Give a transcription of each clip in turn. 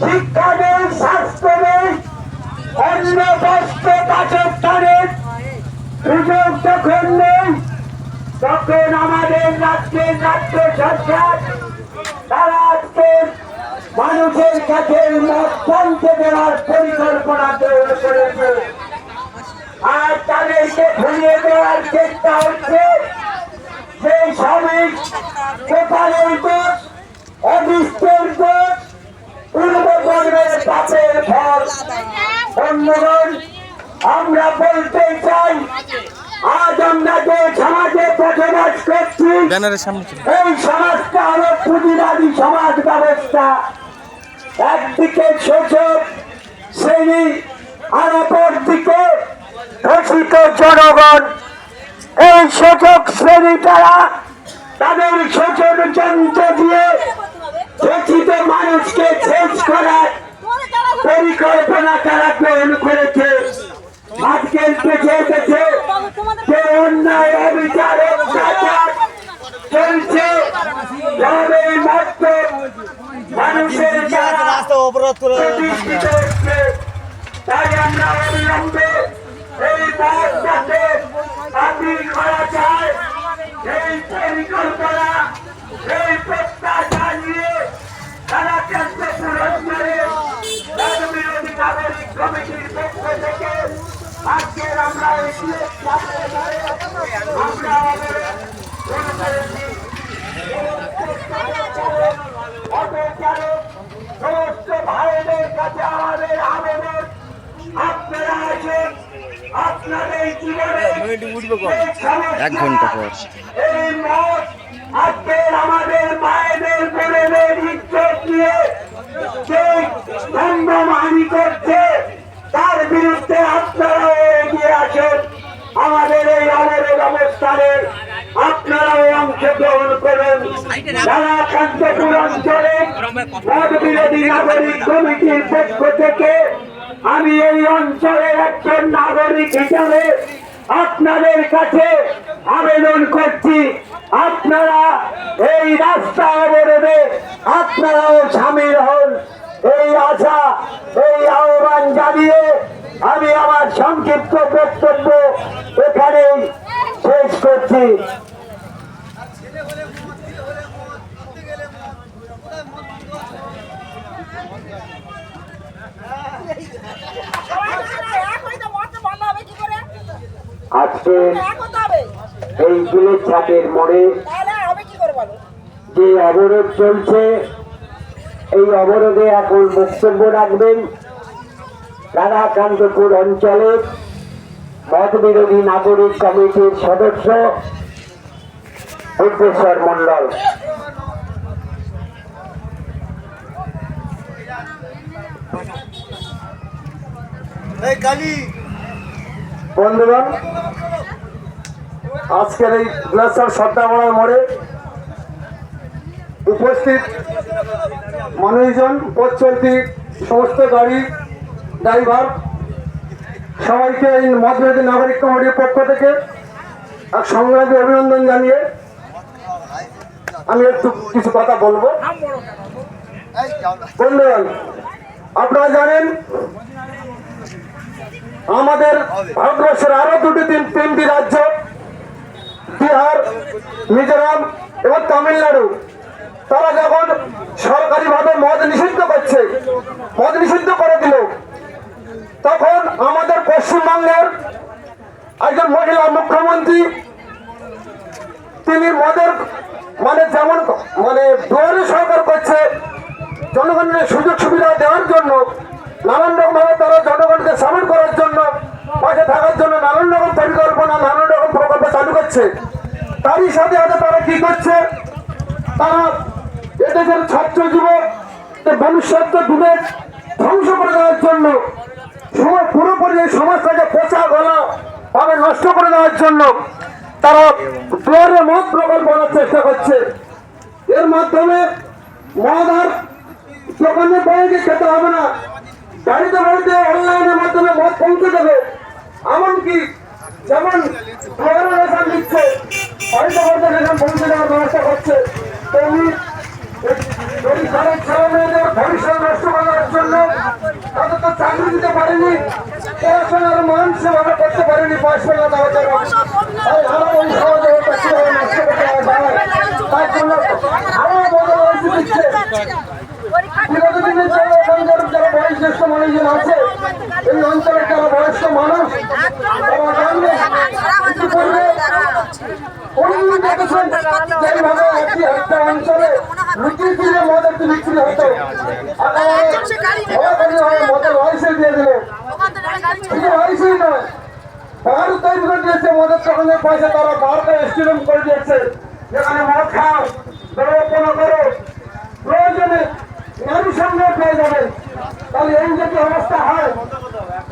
শিক্ষা নেই স্বাস্থ্য নেই অন্য বস্ত্র বাসস্থানের সুযোগ যখন নেই, তখন আমাদের রাজ্যের রাজ্য সরকার, তারা আজকে মানুষের কাছে মত পৌঁছে দেওয়ার পরিকল্পনা গ্রহণ করেছে। আর তাদেরকে ভুলিয়ে দেওয়ার চেষ্টা হচ্ছে। সেই সময় শ্রমিক গোপালের ব্যানারের সামনে এই সমাজটা হলো পুঁজিবাদী সমাজ ব্যবস্থা। একদিকে শোষক শ্রেণি, আর অপরদিকে শোষিত জনগণ। এই শোষক শ্রেণি তারা তাদের শোষণ যন্ত্র দিয়ে শোষিত মানুষকে শেষ করার পরিকল্পনা তারা গ্রহণ করেছে। আজকে যে অন্যায় অবিচার অত্যাচার চলছে তবে মাত্র মানুষের দ্বারা রাস্তা অবরোধ করে প্রতিষ্ঠিত হচ্ছে তাই আমরা অবিলম্বে এই মহত্বকে বাতিল করা চায় এই পরিকল্পনা এই প্রত্যাশা নিয়ে তারা কেন্দ্র পূরণ করে রাজবিরোধী নাগরিক কমিটির পক্ষ থেকে আজকের আমরা এই আমরা আমাদের শুরু করেছি সমস্ত ভাইদের কাছে আমাদের আবেদন আপনারা আসুন আপনাদের জীবনে এক ঘণ্টা পর। এই মত আজকের আমাদের মায়েদের বোনেদের ইজ্জত নিয়ে সেই ধন্যমানি করছে তার বিরুদ্ধে আপনারাও এগিয়ে আসুন আমাদের এই অমরের অবস্থানের আপনারাও অংশগ্রহণ করুন। যারা কান্তপুর অঞ্চলে বিরোধী নাগরিক কমিটির পক্ষ থেকে আমি এই অঞ্চলের একজন নাগরিক হিসাবে আপনাদের কাছে আবেদন করছি। আপনারা এই রাস্তা অবরোধে আপনারাও সামিল হন। এই আশা, এই আহ্বান জানিয়ে আমি আমার সংক্ষিপ্ত বক্তব্য এখানেই করছি। আজকে এই বিলের ছাদের মোড়ে যে অবরোধ চলছে, এই অবরোধে এখন বক্তব্য রাখবেন রাধাকান্তপুর অঞ্চলের মত বিরোধী নাগরিক কমিটির সদস্য বুদ্ধেশ্বর মন্ডল বন্ধুগণ আজকের এই গ্লাসার সর্দামড়ার মোড়ে উপস্থিত মানুষজন পথ চলতি সমস্ত গাড়ি ড্রাইভার সবাইকে এই মধ্যবিরোধী নাগরিক কমিটির পক্ষ থেকে এক সংগ্রামী অভিনন্দন জানিয়ে আমি একটু কিছু কথা বলব। বন্ধুগণ, আপনারা জানেন, আমাদের ভারতবর্ষের আরও দুটি তিন তিনটি রাজ্য, বিহার, মিজোরাম এবং তামিলনাড়ু, তারা যখন সরকারিভাবে মদ নিষিদ্ধ করছে মদ নিষিদ্ধ করে দিল, তখন আমাদের পশ্চিমবঙ্গের একজন মহিলা মুখ্যমন্ত্রী। তিনি মদের মানে যেমন মানে দুয়ারে সরকার করছে, জনগণের সুযোগ সুবিধা দেওয়ার জন্য, নানান রকম ভাবে তারা জনগণকে সামিল করার জন্য, পাশে থাকার জন্য নানান রকম পরিকল্পনা, নানান রকম প্রকল্প চালু করছে। তারই সাথে সাথে তারা কি করছে? তারা এদেশের ছাত্র যুবক ভবিষ্যৎ ডুবে ধ্বংস করে দেওয়ার জন্য সময় এই সমাজটাকে পচা গলা ভাবে নষ্ট করে দেওয়ার জন্য তারা দুয়ারে মত প্রকল্প করার চেষ্টা করছে। এর মাধ্যমে মদ আর দোকানে বয়ে খেতে হবে না। বাড়িতে বাড়িতে অনলাইনের মাধ্যমে মদ পৌঁছে দেবে। এমনকি যেমন রেশন দিচ্ছে, বাড়িতে বাড়িতে রেশন পৌঁছে দেওয়ার ব্যবস্থা করছে। তেমনি এই ঘরের ছেলে মেয়েদের ভবিষ্যৎ নষ্ট করার জন্য তাদের তো চাকরি দিতে পারেনি মান সেভাবে করতে পারিনি বয়স পেলে তারা যাবে তাই আমার ওই সমাজে ওটা কীভাবে নষ্ট করতে হয় জানাই তার জন্য আমার বড় বয়স দিচ্ছে বিগত দিনে যারা বয়োজ্যেষ্ঠ মানুষজন আছে এই বয়স্ক মানুষ তারা জানবে ইতিপূর্বে কোনদিন দেখেছেন যেইভাবে একটি তৈরি করে দিয়েছে, মদের দোকানের পয়সা তারা ভারতে স্টেডিয়াম করে দিয়েছে। যেখানে মদ খাও দ্রব্যপনা করো প্রয়োজনে নারী সঙ্গে পেয়ে যাবে তাহলে এই যদি অবস্থা হয়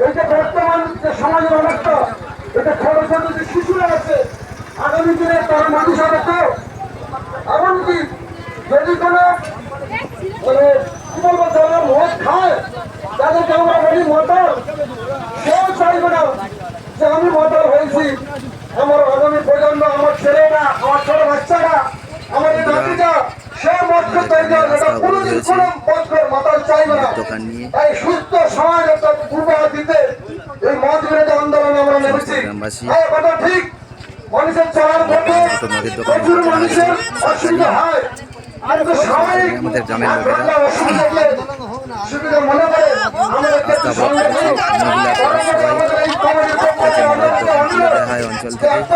এই যে বর্তমান যে সমাজের অবস্থা এটা ছোট ছোট যে শিশুরা আছে তারা মানুষ হবে তো এমনকি যদি কোনো মানে কি বলব যারা মদ খায় তাদেরকে আমরা বলি মতন কেউ চাইবে না যে আমি মতন হয়েছি। আমার আগামী প্রজন্ম আমার ছেলেরা আমার ছোট বাচ্চারা আমার এই নাতিটা সে মদকে তৈরি হবে এটা কোনোদিন কোনো মদকে মাতাল চাইবে না। তাই সুস্থ সমাজ একটা পূর্বাহ দিতে এই মদ বিরোধী আন্দোলনে আমরা নেমেছি। হ্যাঁ কথা ঠিক। মানুষের চলার পথে প্রচুর মানুষের অসুবিধা হয়। স্বাভাবিক আমাদের গ্রামের অসুবিধা হলে সুবিধা মনে করে আমাদেরকে সঙ্গে সবাই আমাদের এই কমিটির পক্ষ থেকে অঞ্চল থেকে।